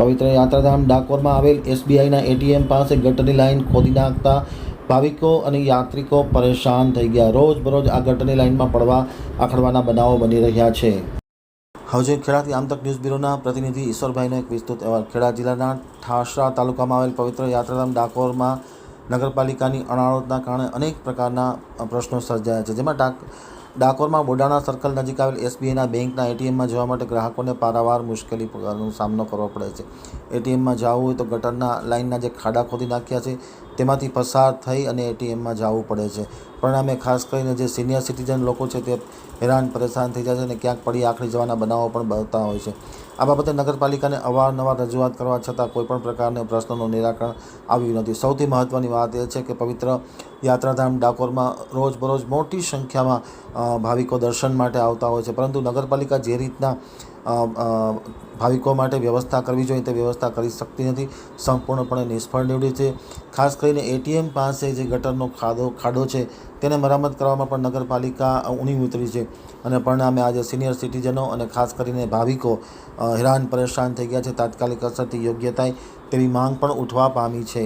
પવિત્ર યાત્રાધામ ડાકોરમાં આવેલ એસબીઆઈના એટીએમ પાસે ગટરની લાઇન ખોદી નાખતા ભાવિકો અને યાત્રિકો પરેશાન થઈ ગયા. રોજબરોજ આ ગટરની લાઇનમાં પડવા આખડવાના બનાવો બની રહ્યા છે. હવે ખેડાથી આમતક ન્યૂઝ બ્યુરોના પ્રતિનિધિ ઈશ્વરભાઈનો એક વિસ્તૃત અહેવાલ. ખેડા જિલ્લાના ઠાસરા તાલુકામાં આવેલ પવિત્ર યાત્રાધામ ડાકોરમાં નગરપાલિકાની અણાવતના કારણે અનેક પ્રકારના પ્રશ્નો સર્જાયા છે. જેમાં ડાક ડાકોરમાં બોડાણા સર્કલ નજીક આવેલ એસબીઆઈના બેંકના એટીએમમાં જવા માટે ગ્રાહકોને પારાવાર મુશ્કેલીનો સામનો કરવો પડે છે. એટીએમમાં જવું હોય તો ગટરના લાઇનના જે ખાડા ખોદી નાખ્યા છે, તેમાંથી પસાર થઈ અને એટીએમમાં જવું પડે છે. પરિણામે ખાસ કરીને જે સિનિયર સિટીઝન લોકો છે તે હેરાન પરેશાન થઈ જાય છે અને ક્યાંક પડી આખરી જવાના બનાવો પણ બનતા હોય છે. આ બાબતે નગરપાલિકાને અવારનવાર રજૂઆત કરવા છતાં કોઈપણ પ્રકારના પ્રશ્નોનું નિરાકરણ આવ્યું નથી. સૌથી મહત્ત્વની વાત એ છે કે પવિત્ર યાત્રાધામ ડાકોરમાં રોજબરોજ મોટી સંખ્યામાં ભાવિકો દર્શન માટે આવતા હોય છે. પરંતુ નગરપાલિકા જે રીતના ભાવિકો માટે વ્યવસ્થા કરવી જોઈએ તે વ્યવસ્થા કરી શકતી નથી. સંપૂર્ણપણે નિષ્ફળ નીવડી છે. ખાસ કરીને એટીએમ પાસે જે ગટરનો ખાડો ખાડો છે, તેને મરામત કરવામાં પણ નગરપાલિકા ઊણી ઉતરી છે. અને પરિણામે આજે સિનિયર સિટીઝનો અને ખાસ કરીને ભાવિકો હેરાન પરેશાન થઈ ગયા છે. તાત્કાલિક અસરથી યોગ્ય થાય તેવી માંગ પણ ઉઠવા પામી છે.